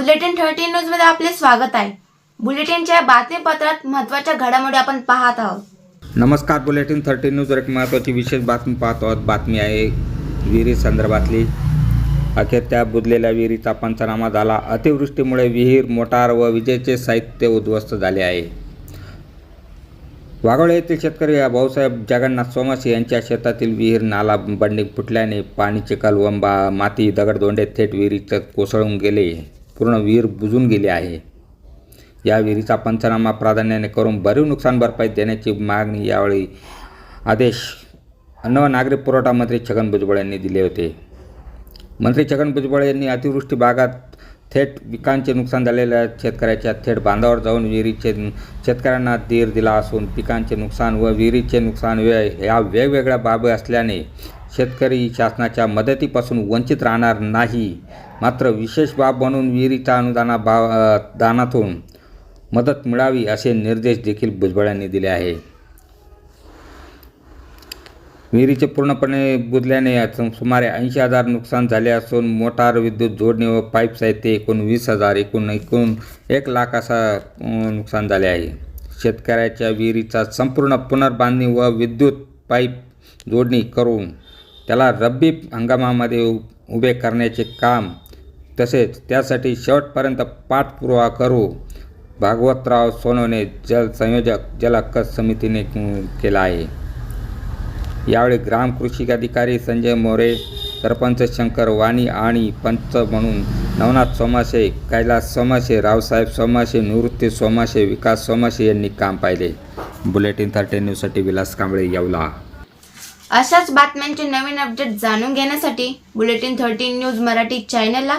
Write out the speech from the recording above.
Bulletin thirteen न्यूजमध्ये आपले स्वागत आहे. बुलेटिनच्या बातमीपत्रात महत्त्वाच्या घडामोडी आपण पाहत आहोत. नमस्कार बुलेटिन थर्टीन न्यूज एक महत्त्वाची विशेष बातमी पाहत आहोत. बातमी आहे विहिरी संदर्भातली. अखेर त्या बुजलेल्या विहिरीचा पंचनामा झाला. अतिवृष्टीमुळे विहीर मोटार व विजेचे साहित्य उद्ध्वस्त झाले आहे. वाघोळे येथील शेतकरी भाऊसाहेब जगन्नाथ सोमासी यांच्या शेतातील विहीर नाला बंडी फुटल्याने पाणी चिखल माती दगडदोंडे थेट विहिरीत कोसळून गेले. पूर्ण विहीर बुजून गेली आहे. या विहिरीचा पंचनामा प्राधान्याने करून भरीव नुकसान भरपाई देण्याची मागणी यावेळी आदेश अन्न व नागरी पुरवठा मंत्री छगन भुजबळ यांनी दिले होते. मंत्री छगन भुजबळ यांनी अतिवृष्टी भागात थेट पिकांचे नुकसान झालेल्या शेतकऱ्याच्या थेट बांधावर जाऊन विहिरीचे शेतकऱ्यांना धीर दिला असून पिकांचे नुकसान व विहिरीचे नुकसान वे ह्या वेगवेगळ्या बाबी असल्याने शेतकरी शासनाच्या मदतीपासून वंचित राहणार नाही मात्र विशेष बाब म्हणून विहिरीच्या अनुदाना बा दानातून मदत मिळावी असे निर्देश देखील भुजबळ यांनी दिले आहे विहिरीचे पूर्णपणे बुजल्याने सुमारे ऐंशी हजार नुकसान झाले असून मोटार विद्युत जोडणी व पाईप साहित्य एकूण वीस हजार एकूण एकूण एक लाख असा नुकसान झाले आहे. शेतकऱ्याच्या विहिरीचा संपूर्ण पुनर्बांधणी व विद्युत पाईप जोडणी करून त्याला रब्बी हंगामामध्ये उ- उभे करण्याचे काम तसेच त्यासाठी शेवटपर्यंत पाठपुरावा करू. भागवतराव सोनवणे जल संयोजक जलहक्क समितीने केला आहे. यावेळी ग्राम कृषी अधिकारी संजय मोरे सरपंच शंकर वाणी आणि पंच म्हणून नवनाथ सोमाशे कैलास सोमाशे रावसाहेब सोमाशे निवृत्ती सोमाशे विकास सोमाशे यांनी काम पाहिले. बुलेटिन थर्टी न्यूजसाठी विलास कांबळे येवला. अशाच बातम्यांचे नवीन अपडेट जाणून घेण्यासाठी बुलेटिन थर्टी न्यूज मराठी चॅनलला